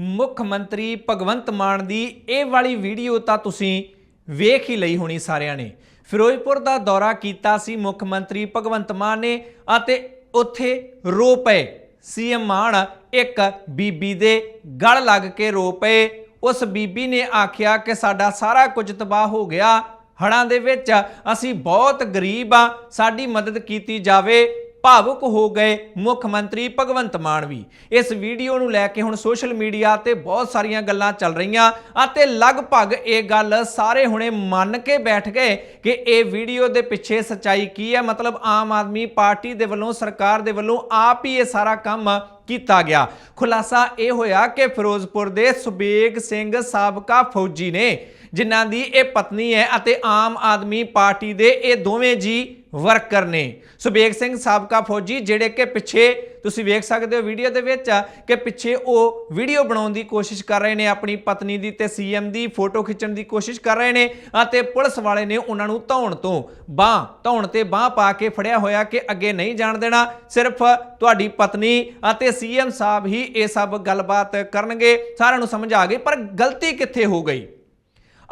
ਮੁੱਖ ਮੰਤਰੀ ਭਗਵੰਤ ਮਾਨ ਦੀ ਇਹ ਵਾਲੀ ਵੀਡੀਓ ਤਾਂ ਤੁਸੀਂ ਵੇਖ ਹੀ ਲਈ ਹੋਣੀ ਸਾਰਿਆਂ ਨੇ। ਫਿਰੋਜ਼ਪੁਰ ਦਾ ਦੌਰਾ ਕੀਤਾ ਸੀ ਮੁੱਖ ਮੰਤਰੀ ਭਗਵੰਤ ਮਾਨ ਨੇ ਅਤੇ ਉੱਥੇ ਰੋ ਪਏ। ਸੀਐਮ ਮਾਨ ਇੱਕ ਬੀਬੀ ਦੇ ਗਲ ਲੱਗ ਕੇ ਰੋ ਪਏ। ਉਸ ਬੀਬੀ ਨੇ ਆਖਿਆ ਕਿ ਸਾਡਾ ਸਾਰਾ ਕੁਝ ਤਬਾਹ ਹੋ ਗਿਆ। ਹੜਾਂ ਦੇ ਵਿੱਚ ਅਸੀਂ ਬਹੁਤ ਗਰੀਬ ਆ। ਸਾਡੀ ਮਦਦ ਕੀਤੀ ਜਾਵੇ। ਭਾਵੁਕ ਹੋ ਗਏ ਮੁੱਖ ਮੰਤਰੀ ਭਗਵੰਤ ਮਾਨ ਵੀ। ਇਸ ਵੀਡੀਓ ਨੂੰ ਲੈ ਕੇ ਹੁਣ ਸੋਸ਼ਲ ਮੀਡੀਆ ਤੇ ਬਹੁਤ ਸਾਰੀਆਂ ਗੱਲਾਂ ਚੱਲ ਰਹੀਆਂ ਅਤੇ ਲਗਭਗ ਇਹ ਗੱਲ ਸਾਰੇ ਹੁਣੇ ਮੰਨ ਕੇ ਬੈਠ ਗਏ ਕਿ ਇਹ ਵੀਡੀਓ ਦੇ ਪਿੱਛੇ ਸੱਚਾਈ ਕੀ ਹੈ। ਮਤਲਬ ਆਮ ਆਦਮੀ ਪਾਰਟੀ ਦੇ ਵੱਲੋਂ, ਸਰਕਾਰ ਦੇ ਵੱਲੋਂ ਆਪ ਹੀ ਇਹ ਸਾਰਾ ਕੰਮ ਕੀਤਾ ਗਿਆ। ਖੁਲਾਸਾ ਇਹ ਹੋਇਆ ਕਿ ਫਿਰੋਜ਼ਪੁਰ ਦੇ ਸੁਬੇਗ ਸਿੰਘ ਸਾਬਕਾ ਫੌਜੀ ਨੇ, ਜਿਨ੍ਹਾਂ ਦੀ ਇਹ ਪਤਨੀ ਹੈ ਅਤੇ ਆਮ ਆਦਮੀ ਪਾਰਟੀ ਦੇ ਇਹ ਦੋਵੇਂ ਜੀ ਵਰਕਰ ਨੇ ਸੁਬੇਗ ਸਿੰਘ ਸਾਬਕਾ ਫੌਜੀ, ਜਿਹੜੇ ਕਿ ਪਿੱਛੇ, ਤੁਸੀਂ ਵੇਖ ਸਕਦੇ ਹੋ ਵੀਡੀਓ ਦੇ ਵਿੱਚ ਕਿ ਪਿੱਛੇ ਉਹ ਵੀਡੀਓ ਬਣਾਉਣ ਦੀ ਕੋਸ਼ਿਸ਼ ਕਰ ਰਹੇ ਨੇ, ਆਪਣੀ ਪਤਨੀ ਦੀ ਤੇ ਸੀਐਮ ਦੀ ਫੋਟੋ ਖਿੱਚਣ ਦੀ ਕੋਸ਼ਿਸ਼ ਕਰ ਰਹੇ ਨੇ, ਅਤੇ ਪੁਲਿਸ ਵਾਲੇ ਨੇ ਉਹਨਾਂ ਨੂੰ ਧੌਣ ਤੋਂ ਬਾਹ, ਧੌਣ ਤੇ ਬਾਹ ਪਾ ਕੇ ਫੜਿਆ ਹੋਇਆ ਕਿ ਅੱਗੇ ਨਹੀਂ ਜਾਣ ਦੇਣਾ, ਸਿਰਫ ਤੁਹਾਡੀ ਪਤਨੀ ਅਤੇ ਸੀਐਮ ਸਾਹਿਬ ਹੀ ਇਹ ਸਭ ਗੱਲਬਾਤ ਕਰਨਗੇ। ਸਾਰਿਆਂ ਨੂੰ ਸਮਝ ਆ ਗਈ, ਪਰ ਗਲਤੀ ਕਿੱਥੇ ਹੋ ਗਈ?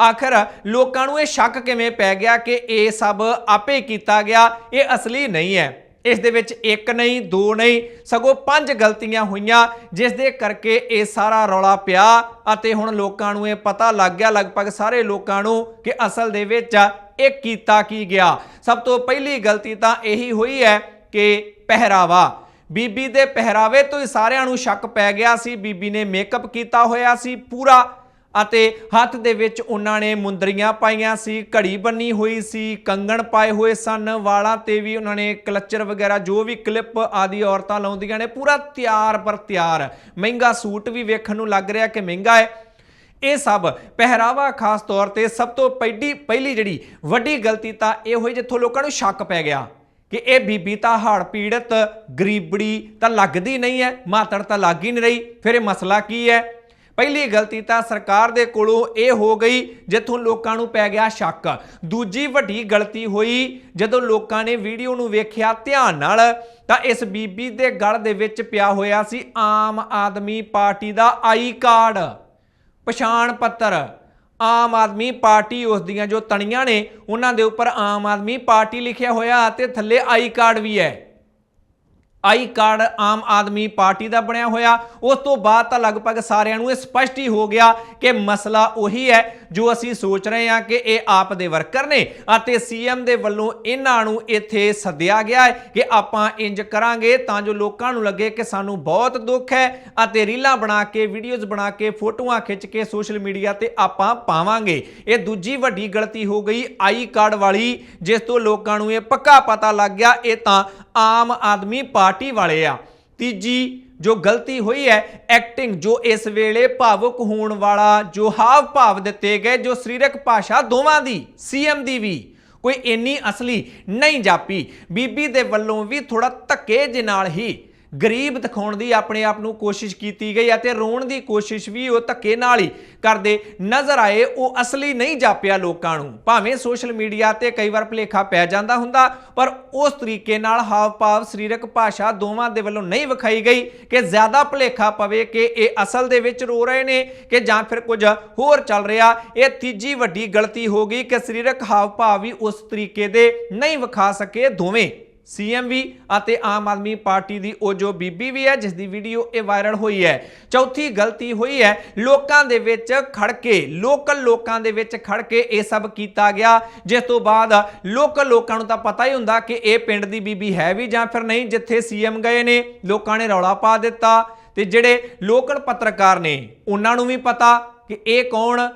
ਆਖਰ ਲੋਕਾਂ ਨੂੰ ਇਹ ਸ਼ੱਕ ਕਿਵੇਂ ਪੈ ਗਿਆ ਕਿ ਇਹ ਸਭ ਆਪੇ ਕੀਤਾ ਗਿਆ? ਇਹ ਅਸਲੀ ਨਹੀਂ ਹੈ। ਇਸ ਦੇ ਵਿੱਚ ਇੱਕ ਨਹੀਂ, ਦੋ ਨਹੀਂ, ਸਗੋਂ ਪੰਜ ਗਲਤੀਆਂ ਹੋਈਆਂ, ਜਿਸ ਦੇ ਕਰਕੇ ਇਹ ਸਾਰਾ ਰੌਲਾ ਪਿਆ ਅਤੇ ਹੁਣ ਲੋਕਾਂ ਨੂੰ ਇਹ ਪਤਾ ਲੱਗ ਗਿਆ, ਲਗਭਗ ਸਾਰੇ ਲੋਕਾਂ ਨੂੰ ਕਿ ਅਸਲ ਦੇ ਵਿੱਚ ਇਹ ਕੀਤਾ ਕੀ ਗਿਆ। ਸਭ ਤੋਂ ਪਹਿਲੀ ਗਲਤੀ ਤਾਂ ਇਹੀ ਹੋਈ ਹੈ ਕਿ ਪਹਿਰਾਵਾ। ਬੀਬੀ ਦੇ ਪਹਿਰਾਵੇ ਤੋਂ ਹੀ ਸਾਰਿਆਂ ਨੂੰ ਸ਼ੱਕ ਪੈ ਗਿਆ ਸੀ। ਬੀਬੀ ਨੇ ਮੇਕਅਪ ਕੀਤਾ ਹੋਇਆ ਸੀ ਪੂਰਾ। ਅਤੇ ਹੱਥ ਦੇ ਵਿੱਚ ਉਹਨਾਂ ਨੇ ਮੁੰਦਰੀਆਂ ਪਾਈਆਂ ਸੀ, ਘੜੀ ਬੰਨੀ ਹੋਈ ਸੀ, ਕੰਗਣ ਪਾਏ ਹੋਏ ਸਨ, ਵਾਲਾਂ ਤੇ ਵੀ ਉਹਨਾਂ ਨੇ ਕਲਚਰ ਵਗੈਰਾ, ਜੋ ਵੀ ਕਲਿੱਪ ਆਦਿ ਔਰਤਾਂ ਲਾਉਂਦੀਆਂ ਨੇ, ਪੂਰਾ ਤਿਆਰ ਪਰ ਤਿਆਰ। ਮਹਿੰਗਾ ਸੂਟ ਵੀ ਵੇਖਣ ਨੂੰ ਲੱਗ ਰਿਹਾ ਕਿ ਮਹਿੰਗਾ ਹੈ। ਇਹ ਸਭ ਪਹਿਰਾਵਾ ਖਾਸ ਤੌਰ ਤੇ ਸਭ ਤੋਂ ਪਹਿਲੀ ਪਹਿਲੀ ਜਿਹੜੀ ਵੱਡੀ ਗਲਤੀ ਤਾਂ ਇਹ ਹੋਈ ਜਿੱਥੋਂ ਲੋਕਾਂ ਨੂੰ ਸ਼ੱਕ ਪੈ ਗਿਆ ਕਿ ਇਹ ਬੀਬੀ ਤਾਂ ਹੜ ਪੀੜਤ, ਗਰੀਬੜੀ ਤਾਂ ਲੱਗਦੀ ਨਹੀਂ ਹੈ, ਮਾਤੜ ਤਾਂ ਲੱਗ ਹੀ ਨਹੀਂ ਰਹੀ। ਫਿਰ ਇਹ ਮਸਲਾ ਕੀ ਹੈ? ਪਹਿਲੀ ਗਲਤੀ ਤਾਂ ਸਰਕਾਰ ਦੇ ਕੋਲੋਂ ਇਹ ਹੋ ਗਈ, ਜਿੱਥੋਂ ਲੋਕਾਂ ਨੂੰ ਪੈ ਗਿਆ ਸ਼ੱਕ। ਦੂਜੀ ਵੱਡੀ ਗਲਤੀ ਹੋਈ, ਜਦੋਂ ਲੋਕਾਂ ਨੇ ਵੀਡੀਓ ਨੂੰ ਵੇਖਿਆ ਧਿਆਨ ਨਾਲ, ਤਾਂ ਇਸ ਬੀਬੀ ਦੇ ਗਲ ਦੇ ਵਿੱਚ ਪਿਆ ਹੋਇਆ ਸੀ Aam Aadmi party the I card. ਪਛਾਣ ਪੱਤਰ। ਆਮ ਆਦਮੀ ਪਾਰਟੀ ਉਸ ਦੀਆਂ ਜੋ ਤਣੀਆਂ ਨੇ, ਉਹਨਾਂ ਦੇ ਉੱਪਰ ਆਮ ਆਦਮੀ ਪਾਰਟੀ ਲਿਖਿਆ ਹੋਇਆ ਅਤੇ ਥੱਲੇ ਆਈ ਕਾਰਡ ਵੀ ਹੈ। I card Aam Aadmi party ਦਾ ਬਣਿਆ ਹੋਇਆ। ਉਸ ਤੋਂ ਬਾਅਦ ਤਾਂ ਲਗਭਗ ਸਾਰਿਆਂ ਨੂੰ ਇਹ ਸਪਸ਼ਟ ਹੀ ਹੋ ਗਿਆ ਕਿ ਮਸਲਾ ਉਹੀ ਹੈ ਜੋ ਅਸੀਂ ਸੋਚ ਰਹੇ ਹਾਂ ਕਿ ਇਹ ਆਪ ਦੇ ਵਰਕਰ ਨੇ ਅਤੇ ਸੀਐਮ ਦੇ ਵੱਲੋਂ ਇਹਨਾਂ ਨੂੰ ਇੱਥੇ ਸੱਦਿਆ ਗਿਆ ਹੈ ਕਿ ਆਪਾਂ ਇੰਜ ਕਰਾਂਗੇ ਤਾਂ ਜੋ ਲੋਕਾਂ ਨੂੰ ਲੱਗੇ ਕਿ ਸਾਨੂੰ ਬਹੁਤ ਦੁੱਖ ਹੈ ਅਤੇ ਰੀਲਾਂ ਬਣਾ ਕੇ, ਵੀਡੀਓਜ਼ ਬਣਾ ਕੇ, ਫੋਟੋਆਂ ਖਿੱਚ ਕੇ ਸੋਸ਼ਲ ਮੀਡੀਆ ਤੇ ਆਪਾਂ ਪਾਵਾਂਗੇ। ਇਹ ਦੂਜੀ ਵੱਡੀ ਗਲਤੀ ਹੋ ਗਈ ਆਈ ਕਾਰਡ ਵਾਲੀ, ਜਿਸ ਤੋਂ ਲੋਕਾਂ ਨੂੰ ਇਹ ਪੱਕਾ ਪਤਾ ਲੱਗ ਗਿਆ। ਇਹ ਤਾਂ ਆਮ ਆਦਮੀ ਪਾਰਟੀ ਵਾਲੇ ਆ। ਤੀਜੀ ਜੋ ਗਲਤੀ ਹੋਈ ਹੈ ਐਕਟਿੰਗ ਜੋ ਇਸ ਵੇਲੇ ਭਾਵੁਕ ਹੋਣ ਵਾਲਾ ਜੋ ਹਾਵ ਭਾਵ ਦਿੱਤੇ ਗਏ, ਜੋ ਸਰੀਰਕ ਭਾਸ਼ਾ ਦੋਵਾਂ ਦੀ ਸੀਐਮ ਦੀ ਵੀ, ਕੋਈ ਇੰਨੀ ਅਸਲੀ ਨਹੀਂ ਜਾਪੀ। ਬੀਬੀ ਦੇ ਵੱਲੋਂ ਵੀ ਥੋੜਾ ਧੱਕੇ ਦੇ ਨਾਲ ਹੀ ਗਰੀਬ ਦਿਖਾਉਣ ਦੀ ਆਪਣੇ ਆਪ ਨੂੰ ਕੋਸ਼ਿਸ਼ ਕੀਤੀ ਗਈ ਅਤੇ ਰੋਣ ਦੀ ਕੋਸ਼ਿਸ਼ ਵੀ ਉਹ ਧੱਕੇ ਨਾਲ ਹੀ ਕਰਦੇ ਨਜ਼ਰ ਆਏ। ਉਹ ਅਸਲੀ ਨਹੀਂ ਜਾਪਿਆ ਲੋਕਾਂ ਨੂੰ। ਭਾਵੇਂ ਸੋਸ਼ਲ ਮੀਡੀਆ ਤੇ ਕਈ ਵਾਰ ਭੁਲੇਖਾ ਪੈ ਜਾਂਦਾ ਹੁੰਦਾ, ਪਰ ਉਸ ਤਰੀਕੇ ਨਾਲ ਹਾਵ ਭਾਵ ਸਰੀਰਕ ਭਾਸ਼ਾ ਦੋਵਾਂ ਦੇ ਵੱਲੋਂ ਨਹੀਂ ਵਿਖਾਈ ਗਈ ਕਿ ਜ਼ਿਆਦਾ ਭੁਲੇਖਾ ਪਵੇ ਕਿ ਇਹ ਅਸਲ ਦੇ ਵਿੱਚ ਰੋ ਰਹੇ ਨੇ ਕਿ ਜਾਂ ਫਿਰ ਕੁਝ ਹੋਰ ਚੱਲ ਰਿਹਾ। ਇਹ ਤੀਜੀ ਵੱਡੀ ਗਲਤੀ ਹੋ ਗਈ ਕਿ ਸਰੀਰਕ ਹਾਵ ਭਾਵ ਵੀ ਉਸ ਤਰੀਕੇ ਦੇ ਨਹੀਂ ਵਿਖਾ ਸਕੇ ਦੋਵੇਂ। ਸੀਐਮ ਵੀ ਅਤੇ ਆਮ ਆਦਮੀ ਪਾਰਟੀ ਦੀ ਉਹ ਜੋ ਬੀਬੀ ਵੀ ਹੈ ਜਿਸ ਦੀ ਵੀਡੀਓ ਇਹ ਵਾਇਰਲ ਹੋਈ ਹੈ। ਚੌਥੀ ਗਲਤੀ ਹੋਈ ਹੈ, ਲੋਕਾਂ ਦੇ ਵਿੱਚ ਖੜ ਕੇ ਲੋਕਲ ਲੋਕਾਂ ਦੇ ਵਿੱਚ ਖੜ ਕੇ ਇਹ ਸਭ ਕੀਤਾ ਗਿਆ। ਜਿਸ ਤੋਂ ਬਾਅਦ ਲੋਕਲ ਲੋਕਾਂ ਨੂੰ ਤਾਂ ਪਤਾ ਹੀ ਹੁੰਦਾ ਕਿ ਇਹ ਪਿੰਡ ਦੀ ਬੀਬੀ ਹੈ ਵੀ ਜਾਂ ਫਿਰ ਨਹੀਂ, ਜਿੱਥੇ ਸੀਐਮ ਗਏ ਨੇ, ਲੋਕਾਂ ਨੇ ਰੌਲਾ ਪਾ ਦਿੱਤਾ। ਤੇ ਜਿਹੜੇ ਲੋਕਲ ਪੱਤਰਕਾਰ ਨੇ, ਉਹਨਾਂ ਨੂੰ ਵੀ ਪਤਾ ਕਿ ਇਹ ਕੌਣ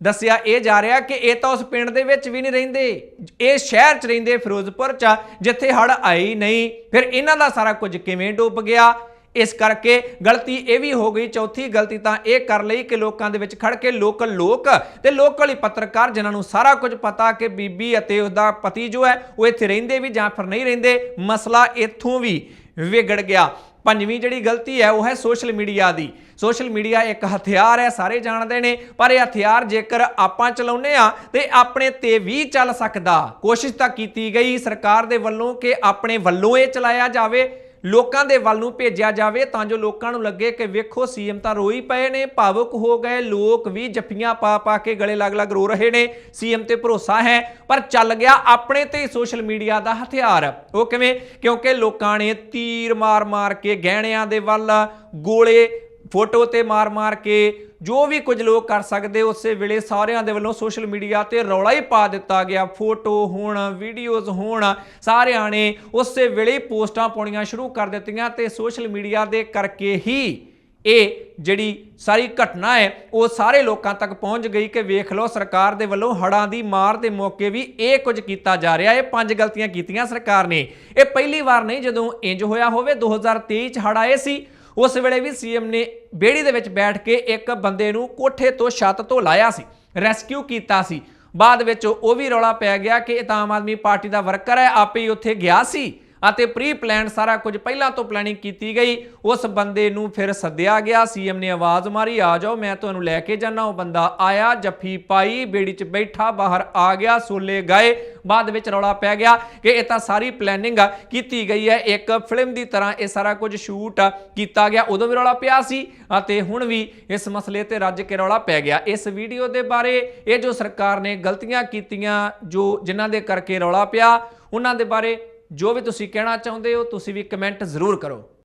ਦੱਸਿਆ ਇਹ ਜਾ ਰਿਹਾ ਕਿ ਇਹ ਤਾਂ ਉਸ ਪਿੰਡ ਦੇ ਵਿੱਚ ਵੀ ਨਹੀਂ ਰਹਿੰਦੇ। ਇਹ ਸ਼ਹਿਰ 'ਚ ਰਹਿੰਦੇ ਫਿਰੋਜ਼ਪੁਰ 'ਚ, ਜਿੱਥੇ ਹੜ ਆਈ ਨਹੀਂ। ਫਿਰ ਇਹਨਾਂ ਦਾ ਸਾਰਾ ਕੁਝ ਕਿਵੇਂ ਡੁੱਬ ਗਿਆ? ਇਸ ਕਰਕੇ ਗਲਤੀ ਇਹ ਵੀ ਹੋ ਗਈ, ਚੌਥੀ ਗਲਤੀ ਤਾਂ ਇਹ ਕਰ ਲਈ ਕਿ ਲੋਕਾਂ ਦੇ ਵਿੱਚ ਖੜ ਕੇ ਲੋਕਲ ਲੋਕ ਤੇ ਲੋਕਲ ਹੀ ਪੱਤਰਕਾਰ, ਜਿਨ੍ਹਾਂ ਨੂੰ ਸਾਰਾ ਕੁਝ ਪਤਾ ਕਿ ਬੀਬੀ ਅਤੇ ਉਸਦਾ ਪਤੀ ਜੋ ਹੈ, ਉਹ ਇੱਥੇ ਰਹਿੰਦੇ ਵੀ ਜਾਂ ਫਿਰ ਨਹੀਂ ਰਹਿੰਦੇ। ਮਸਲਾ ਇੱਥੋਂ ਵੀ ਵਿਗੜ ਗਿਆ। ਪੰਜਵੀਂ ਜਿਹੜੀ ਗਲਤੀ ਹੈ ਉਹ ਹੈ ਸੋਸ਼ਲ ਮੀਡੀਆ ਦੀ। ਸੋਸ਼ਲ ਮੀਡੀਆ ਇੱਕ ਹਥਿਆਰ ਹੈ, ਸਾਰੇ ਜਾਣਦੇ ਨੇ, ਪਰ ਇਹ ਹਥਿਆਰ ਜੇਕਰ ਆਪਾਂ ਚਲਾਉਨੇ ਆ ਤੇ ਆਪਣੇ ਤੇ ਵੀ ਚੱਲ ਸਕਦਾ। ਕੋਸ਼ਿਸ਼ ਤਾਂ ਕੀਤੀ ਗਈ ਸਰਕਾਰ ਦੇ ਵੱਲੋਂ ਕਿ ਆਪਣੇ ਵੱਲੋਂ ਇਹ ਚਲਾਇਆ ਜਾਵੇ। ਲੋਕਾਂ ਦੇ ਵੱਲ ਨੂੰ ਭੇਜਿਆ ਜਾਵੇ ਤਾਂ ਜੋ ਲੋਕਾਂ ਨੂੰ ਲੱਗੇ ਕਿ ਵੇਖੋ, ਸੀਐਮ ਤਾਂ ਰੋਈ ਪਏ ਨੇ, ਭਾਵੁਕ ਹੋ ਗਏ, ਲੋਕ ਵੀ ਜੱਫੀਆਂ ਪਾ ਪਾ ਕੇ ਗਲੇ ਲੱਗ ਲੱਗ ਰੋ ਰਹੇ ਨੇ। ਸੀਐਮ ਤੇ ਭਰੋਸਾ ਹੈ, ਪਰ ਚੱਲ ਗਿਆ ਆਪਣੇ ਤੇ ਸੋਸ਼ਲ ਮੀਡੀਆ ਦਾ ਹਥਿਆਰ। ਉਹ ਕਿਵੇਂ? ਕਿਉਂਕਿ ਲੋਕਾਂ ਨੇ ਤੀਰ ਮਾਰ-ਮਾਰ ਕੇ ਗਹਿਣਿਆਂ ਦੇ ਵੱਲ ਗੋਲੇ ਫੋਟੋ ਤੇ ਮਾਰ-ਮਾਰ ਕੇ ਜੋ ਵੀ ਕੁਝ ਲੋਕ ਕਰ ਸਕਦੇ, ਉਸੇ ਵੇਲੇ ਸਾਰਿਆਂ ਦੇ ਵੱਲੋਂ ਸੋਸ਼ਲ ਮੀਡੀਆ ਤੇ ਰੌਲਾ ਹੀ ਪਾ ਦਿੱਤਾ ਗਿਆ। ਫੋਟੋ ਹੋਣ ਵੀਡੀਓਜ਼ ਹੋਣ, ਸਾਰਿਆਂ ਨੇ ਉਸੇ ਵੇਲੇ ਪੋਸਟਾਂ ਪਾਉਣੀਆਂ ਸ਼ੁਰੂ ਕਰ ਦਿੱਤੀਆਂ ਤੇ ਸੋਸ਼ਲ ਮੀਡੀਆ ਦੇ ਕਰਕੇ ਹੀ ਇਹ ਜਿਹੜੀ ਸਾਰੀ ਘਟਨਾ ਹੈ, ਉਹ ਸਾਰੇ ਲੋਕਾਂ ਤੱਕ ਪਹੁੰਚ ਗਈ ਕਿ ਵੇਖ ਲਓ, ਸਰਕਾਰ ਦੇ ਵੱਲੋਂ ਹੜਾਂ ਦੀ ਮਾਰ ਦੇ ਮੌਕੇ ਵੀ ਇਹ ਕੁਝ ਕੀਤਾ ਜਾ ਰਿਹਾ। ਇਹ ਪੰਜ ਗਲਤੀਆਂ ਕੀਤੀਆਂ ਸਰਕਾਰ ਨੇ। ਇਹ ਪਹਿਲੀ ਵਾਰ ਨਹੀਂ, ਜਦੋਂ ਇੰਜ ਹੋਇਆ ਹੋਵੇ 2023 ਚ ਹੜ ਆਏ ਸੀ। ਉਸ ਵੇਲੇ ਵੀ ਸੀਐਮ ਨੇ ਬੇੜੀ ਦੇ ਵਿੱਚ ਬੈਠ ਕੇ ਇੱਕ ਬੰਦੇ ਨੂੰ ਕੋਠੇ ਤੋਂ ਛੱਤ ਤੋਂ ਲਾਇਆ ਸੀ ਰੈਸਕਿਊ ਕੀਤਾ ਸੀ। ਬਾਅਦ ਵਿੱਚ ਉਹ ਵੀ ਰੌਲਾ ਪੈ ਗਿਆ ਕਿ ਇਹ ਤਾਂ ਆਮ ਆਦਮੀ ਪਾਰਟੀ ਦਾ ਵਰਕਰ ਹੈ, ਆਪੇ ਹੀ ਉੱਥੇ ਗਿਆ ਸੀ। ਅਤੇ ਪ੍ਰੀ ਪਲਾਨ ਸਾਰਾ ਕੁਝ ਪਹਿਲਾਂ ਤੋਂ ਪਲੈਨਿੰਗ ਕੀਤੀ ਗਈ। ਉਸ ਬੰਦੇ ਨੂੰ ਫਿਰ ਸੱਦਿਆ ਗਿਆ। ਸੀਐਮ ਨੇ ਆਵਾਜ਼ ਮਾਰੀ, ਆ ਜਾਓ, ਮੈਂ ਤੁਹਾਨੂੰ ਲੈ ਕੇ ਜਾਣਾ ਉਹ ਬੰਦਾ ਆਇਆ, ਜੱਫੀ ਪਾਈ, ਬੇੜੀ 'ਚ ਬੈਠਾ, ਬਾਹਰ ਆ ਗਿਆ, ਸੋਲੇ ਗਏ। ਬਾਅਦ ਵਿੱਚ ਰੌਲਾ ਪੈ ਗਿਆ ਕਿ ਇਹ ਤਾਂ ਸਾਰੀ ਪਲੈਨਿੰਗ ਕੀਤੀ ਗਈ ਹੈ। ਇੱਕ ਫਿਲਮ ਦੀ ਤਰ੍ਹਾਂ ਇਹ ਸਾਰਾ ਕੁਝ ਸ਼ੂਟ ਕੀਤਾ ਗਿਆ। ਉਦੋਂ ਵੀ ਰੌਲਾ ਪਿਆ ਸੀ ਅਤੇ ਹੁਣ ਵੀ ਇਸ ਮਸਲੇ ਤੇ ਰੱਜ ਕੇ ਰੌਲਾ ਪੈ ਗਿਆ। ਇਸ ਵੀਡੀਓ ਦੇ ਬਾਰੇ ਇਹ ਜੋ ਸਰਕਾਰ ਨੇ ਗਲਤੀਆਂ ਕੀਤੀਆਂ, ਜੋ ਜਿਨ੍ਹਾਂ ਦੇ ਕਰਕੇ ਰੌਲਾ ਪਿਆ, ਉਹਨਾਂ ਦੇ ਬਾਰੇ ਜੋ ਵੀ ਤੁਸੀਂ ਕਹਿਣਾ ਚਾਹੁੰਦੇ ਹੋ ਤੁਸੀਂ ਵੀ ਕਮੈਂਟ ਜ਼ਰੂਰ ਕਰੋ।